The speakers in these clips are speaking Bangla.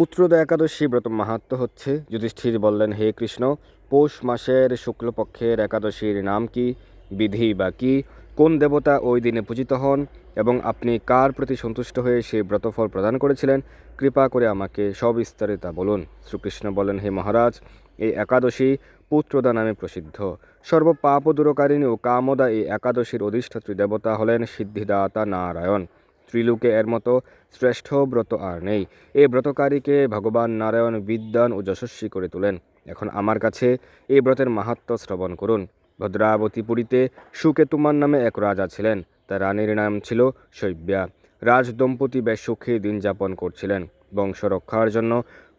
পুত্রদা একাদশী ব্রত মাহাত্ম হচ্ছে। যুধিষ্ঠির বললেন, হে কৃষ্ণ, পৌষ মাসের শুক্লপক্ষের একাদশীর নাম কি? বিধি বা কি? কোন দেবতা ওই দিনে পূজিত হন? এবং আপনি কার প্রতি সন্তুষ্ট হয়ে সেই ব্রতফল প্রদান করেছিলেন? কৃপা করে আমাকে সবিস্তারে তা বলুন। শ্রীকৃষ্ণ বলেন হে মহারাজ, এই একাদশী পুত্রদা নামে প্রসিদ্ধ। সর্বপাপ দূরকারিণী ও কামদা এই একাদশীর অধিষ্ঠাত্রী দেবতা হলেন সিদ্ধিদাতা নারায়ণ। ত্রিলোকে এর মতো শ্রেষ্ঠ ব্রত আর নেই। এই ব্রতকারীকে ভগবান নারায়ণ বিদ্যান ও যশস্বী করে তোলেন। এখন আমার কাছে এই ব্রতের মাহাত্ম শ্রবণ করুন। ভদ্রাবতীপুরীতে সুকেতুমান নামে এক রাজা ছিলেন। তার রানীর নাম ছিল শৈব্যা। রাজ দম্পতি বেশ সুখে দিন যাপন করছিলেন। বংশ রক্ষার জন্য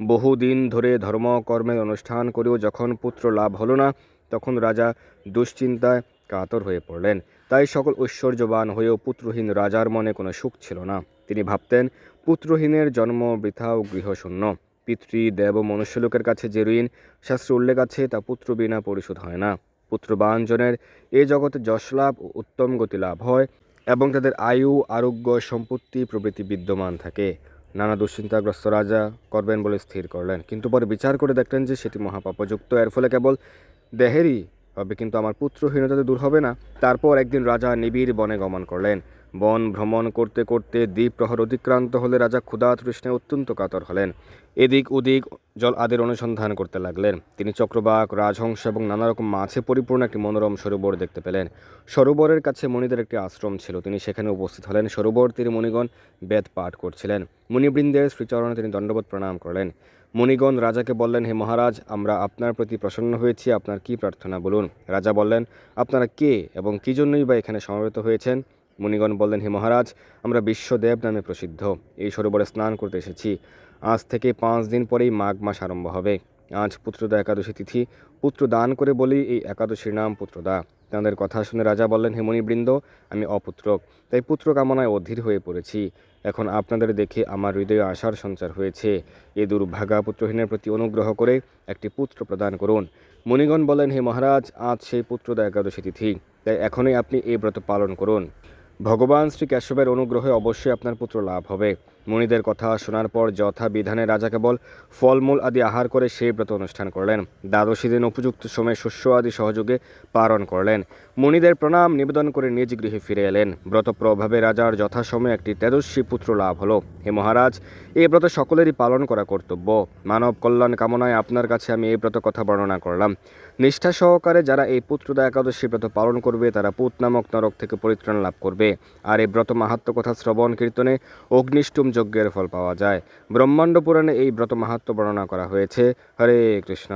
বহুদিন ধরে ধর্মকর্মের অনুষ্ঠান করেও যখন পুত্র লাভ হলো না, তখন রাজা দুশ্চিন্তায় কাতর হয়ে পড়লেন। তাই সকল ঐশ্বর্যবান হয়েও পুত্রহীন রাজার মনে কোনো সুখ ছিল না। তিনি ভাবতেন, পুত্রহীনের জন্ম বৃথা ও গৃহশূন্য। পিতৃ দেব মনুষ্যলোকের কাছে যে ঋণ শাস্ত্রে উল্লেখ আছে, তা পুত্র বিনা পরিশোধ হয় না। পুত্রবান জনের এ জগতে যশলাভ ও উত্তম গতি লাভ হয় এবং তাদের আয়ু, আরোগ্য, সম্পত্তি প্রভৃতি বিদ্যমান থাকে। নানা দুশ্চিন্তাগ্রস্ত রাজা করবেন বলে স্থির করলেন। কিন্তু পরে বিচার করে দেখলেন যে সেটি মহাপাপযুক্ত। এর ফলে কেবল দেহেরই হবে কিন্তু আমার পুত্রহীনতা দূর হবে না। তারপর একদিন রাজা নিবিড় বনে গমন করলেন। বন ভ্রমণ করতে করতে দ্বীপ প্রহর অতিক্রান্ত হলে রাজা ক্ষুধা তৃষ্ণায় অত্যন্ত কাতর হলেন। এদিক ওদিক জল আদের অনুসন্ধান করতে লাগলেন। তিনি চক্রবাক, রাজহংস এবং নানা রকম মাছে পরিপূর্ণ একটি মনোরম সরোবর দেখতে পেলেন। সরোবরের কাছে মণিদের একটি আশ্রম ছিল। তিনি সেখানে উপস্থিত হলেন। সরোবর তীরে মণিগণ বেদ পাঠ করছিলেন। মুনিবৃন্দের শ্রীচরণে তিনি দণ্ডবোধ প্রণাম করলেন। মণিগণ রাজাকে বললেন, হে মহারাজ, আমরা আপনার প্রতি প্রসন্ন হয়েছি। আপনার কি প্রার্থনা? বলুন। রাজা বললেন, আপনারা কে এবং কী জন্যই বা এখানে সমবেত হয়েছেন? মুনিগণ বললেন, হে মহারাজ, আমরা বিশ্বদেব নামে প্রসিদ্ধ। এই সরোবরে স্নান করতে এসেছি। আজ থেকে পাঁচ দিন পরেই মাঘ মাস আরম্ভ হবে। আজ পুত্রদা একাদশী তিথি। পুত্র দান করে বলি, এই একাদশীর নাম পুত্রদা। তাঁদের কথা শুনে রাজা বললেন, হে মুনিবৃন্দ, আমি অপুত্রক তাই পুত্র কামনায় অধীর হয়ে পড়েছি। এখন আপনাদের দেখে আমার হৃদয়ে আশার সঞ্চার হয়েছে। এ দুর্ভাগা পুত্রহীনের প্রতি অনুগ্রহ করে একটি পুত্র প্রদান করুন। মণিগণ বলেন হে মহারাজ, আজ সেই পুত্রদা একাদশী তিথি। তাই এখনই আপনি এই ব্রত পালন করুন। ভগবান শ্রী কেশবের অনুগ্রহে অবশ্যই আপনার পুত্র লাভ হবে। মুনিদের কথা শোনার পর যথা বিধানে রাজা কেবল ফলমূল আদি আহার করে সেই ব্রত অনুষ্ঠান করলেন। দ্বাদশী দিন উপযুক্ত সময়ে শস্য আদি সহযোগে পালন করলেন। মুনিদের প্রণাম, নিবেদন করে নিজ গৃহে ফিরে এলেন। ব্রত প্রভাবে রাজার যথাসময়ে একটি তেজস্বী পুত্র লাভ হলো। হে মহারাজ এই ব্রত সকলেরই পালন করা কর্তব্য। মানব কল্যাণ কামনায় আপনার কাছে আমি এই ব্রত কথা বর্ণনা করলাম। নিষ্ঠা সহকারে যারা এই পুত্রদা একাদশী ব্রত পালন করবে, তারা পুত নামক নরক থেকে পরিত্রাণ লাভ করবে। আর এই ব্রত মাহাত্ম কথা শ্রবণ কীর্তনে অগ্নিষ্টুম যজ্ঞের ফল পাওয়া যায়। ব্রহ্মাণ্ড পুরাণে এই ব্রত মাহাত্ম বর্ণনা করা হয়েছে। হরে কৃষ্ণ।